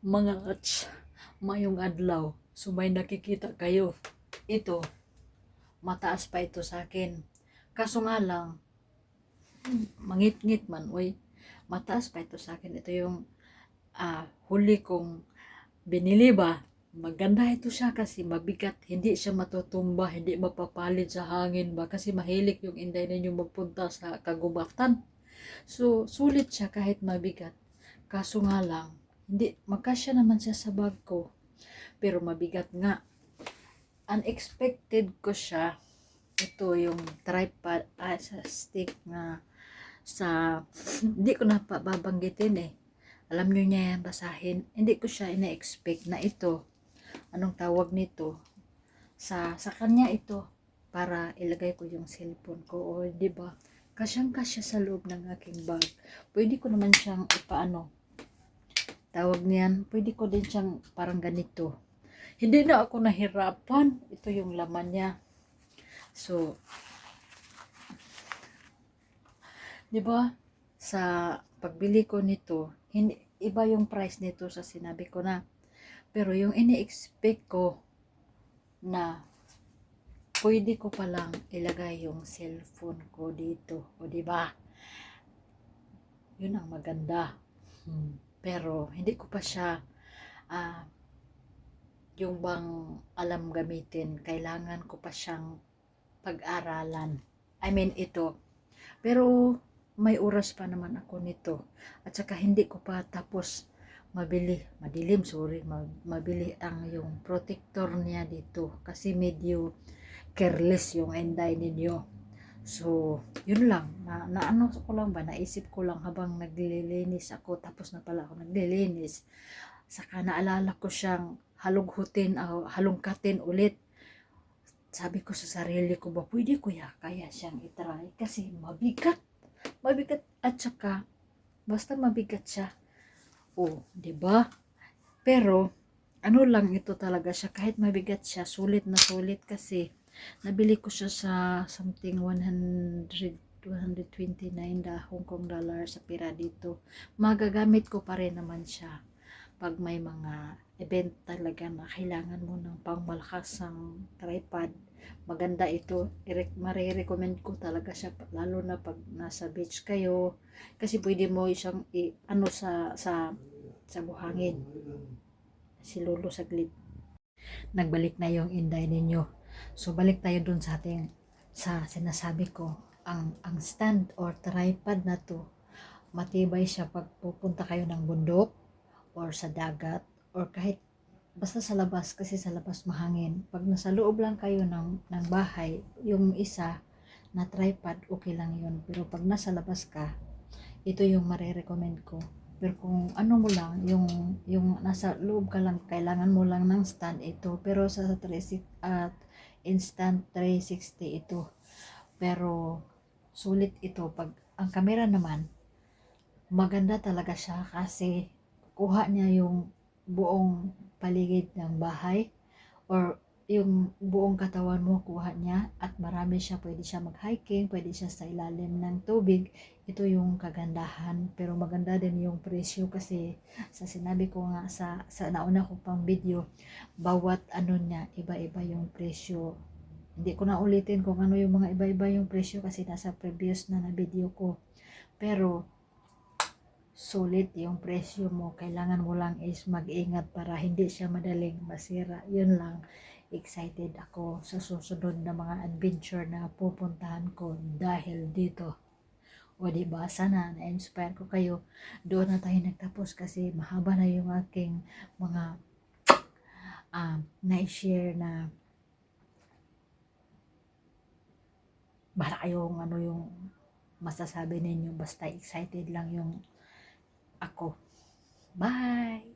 Mga ats, mayong adlaw. So may nakikita kayo. Ito, mataas pa ito sa akin. Kaso nga lang, mangit-ngit man, uy. Mataas pa ito sa akin. Ito yung ah, huli kong binili ba. Maganda ito siya kasi mabigat. Hindi siya matutumba, hindi mapapalit sa hangin ba. Kasi mahilig yung inday ninyo magpunta sa kagubatan. So, sulit siya kahit mabigat. Kaso nga lang, hindi, magkasya naman siya sa bag ko. Pero mabigat nga. Unexpected ko siya. Ito yung tripod, ah, sa stick na sa, hindi ko na babanggitin eh. Alam nyo niya yan, basahin. Hindi ko siya ina-expect na ito. Anong tawag nito? Sa, sa kanya ito. Para ilagay ko yung cellphone ko. O, di ba? Kasyang kasya sa loob ng aking bag. Pwede ko naman siyang ipaano. Tawag niyan. Pwede ko din siyang parang ganito. Hindi na ako nahirapan. Ito yung laman niya. So, di ba? Sa pagbili ko nito, hindi, iba yung price nito sa sinabi ko na. Pero yung ini-expect ko na pwede ko palang ilagay yung cellphone ko dito. O di ba? Yun ang maganda. Hmm. Pero hindi ko pa siya ah, yung bang alam gamitin. Kailangan ko pa siyang pag-aralan. I mean ito. Pero may oras pa naman ako nito. At saka hindi ko pa tapos mabili, madilim, sorry, ma- mabili ang yung protector niya dito. Kasi medyo careless yung enday ninyo. So, yun lang. Na, na ano ko lang ba, naisip ko lang habang naglilinis ako, tapos na pala ako naglilinis. Saka naalala ko siyang halughutin, uh, halungkatin ulit. Sabi ko sa sarili ko ba, pwede ko ya, kaya siyang itry. Kasi mabigat. Mabigat at saka, basta mabigat siya. Oh, 'di ba? Pero ano lang ito talaga siya kahit mabigat siya, sulit na sulit kasi nabili ko siya sa something 100 129 da Hong Kong dollar sa pira dito. Magagamit ko pa rin naman siya pag may mga event talaga na kailangan mo ng pangmalakas ng tripod. Maganda ito. Marirecommend ko talaga siya lalo na pag nasa beach kayo kasi pwede mo siyang i- ano sa sa sa buhangin. Si Lolo saglit. Nagbalik na yung inday ninyo. So balik tayo dun sa ating sa sinasabi ko ang ang stand or tripod na to matibay siya pag pupunta kayo ng bundok or sa dagat or kahit basta sa labas kasi sa labas mahangin. Pag nasa loob lang kayo ng, ng bahay yung isa na tripod okay lang yun. Pero pag nasa labas ka ito yung marirecommend ko. Pero kung ano mo lang yung yung nasa loob ka lang kailangan mo lang ng stand ito. Pero sa 360 at instant 360 ito. Pero sulit ito. Pag ang camera naman maganda talaga siya kasi kuha niya yung buong paligid ng bahay or yung buong katawan mo kuha niya at marami siya. Pwede siya mag-hiking pwede siya sa ilalim ng tubig ito yung kagandahan pero maganda din yung presyo kasi sa sinabi ko nga sa sa nauna ko pang video bawat ano niya iba-iba yung presyo hindi ko na ulitin kung ano yung mga iba-iba yung presyo kasi nasa previous na na video ko pero sulit yung presyo mo. Kailangan mo lang is mag-ingat para hindi siya madaling masira. Yun lang. Excited ako sa susunod na mga adventure na pupuntahan ko dahil dito. O di ba sana na-inspire ko kayo. Doon na tayo nagtapos kasi mahaba na yung aking mga uh, na-share na para kayong ano yung masasabi ninyo basta excited lang yung ako. Bye!